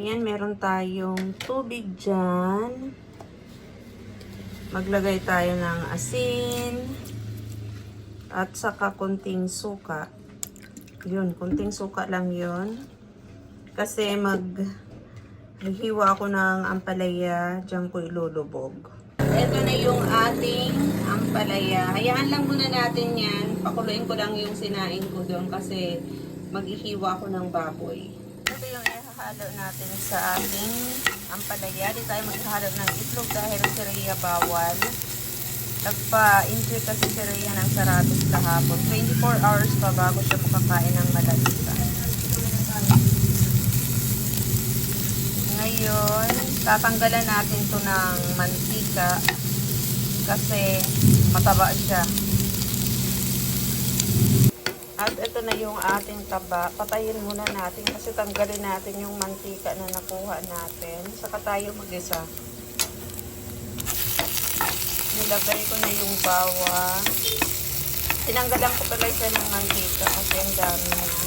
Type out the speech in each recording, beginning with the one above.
Ayan, meron tayong tubig dyan. Maglagay tayo ng asin. At saka kunting suka. Yun, kunting suka lang yun. Kasi mag hiwa ako ng ampalaya, dyan ko ilulubog. Ito na yung ating ampalaya. Hayaan lang muna natin yan. Pakuluin ko lang yung sinain ko doon kasi maghihiwa ko ng baboy. Ito yung ihahalo natin sa ating ampalaya. Di tayo maghahalo ng itlog dahil si Rhea bawal. Nagpa-inject kasi si Rhea ng saratos kahapon. 24 hours pa bago siya makakain ng malalisa. Ngayon, tatanggalan natin to ng mantika kasi mataba siya. At ito na yung ating taba. Patayin muna natin kasi tanggalin natin yung mantika na nakuha natin. Saka tayo mag-isa. Nilagay ko na yung bawang. Tinanggalan ko pala siya ng mantika kasi ang dami na.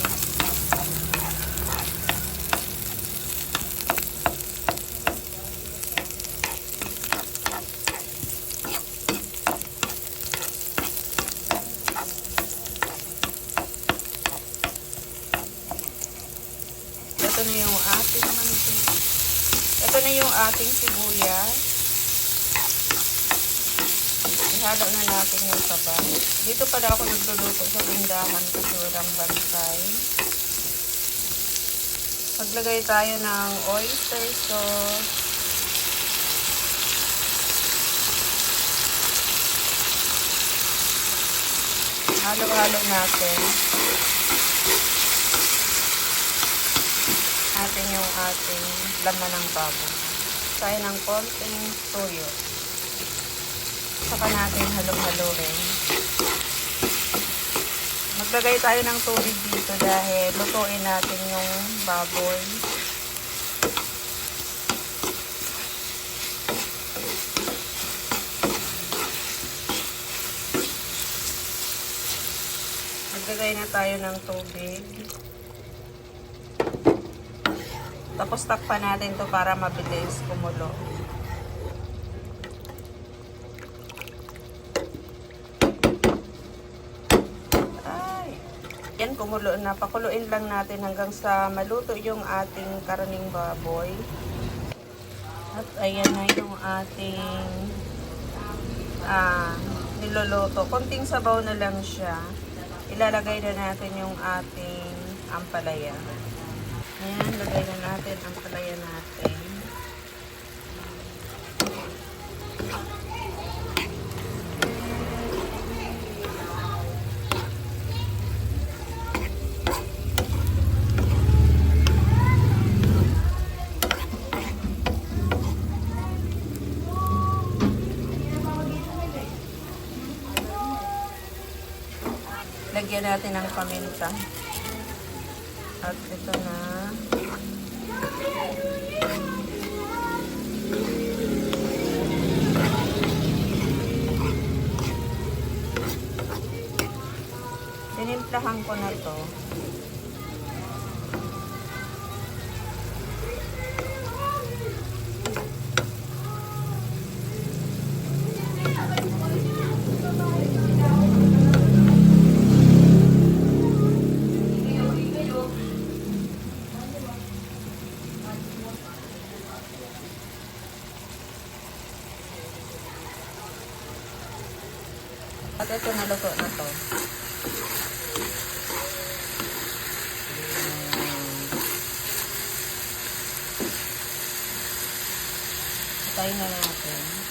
Ito na yung ating mantika. Ito na yung ating sibuyas. Ihalo na natin yung saba. Dito pala ako nagluluto sa tindahan kasi walang bantay. Maglagay tayo ng oyster sauce. Halo-halo natin. Natin yung ating laman ng baboy. Tayo ng konting toyo. Saka natin halong-haloin. Maglagay tayo ng tubig dito dahil lutuin natin yung baboy. Maglagay na tayo ng tubig. Tapos takpan natin to para mabilis kumulo. Ay. Yan, kumulo na. Pakuluin lang natin hanggang sa maluto yung ating karning baboy. At ayan na yung ating ah, niloloto. Konting sabaw na lang siya. Ilalagay na natin yung ating ampalaya. Ayan, lagay na natin ang palaya natin. Lagyan natin ng paminta. At ito na. Tinimplahan ko na to. At ito naluto na to. Tayo na natin.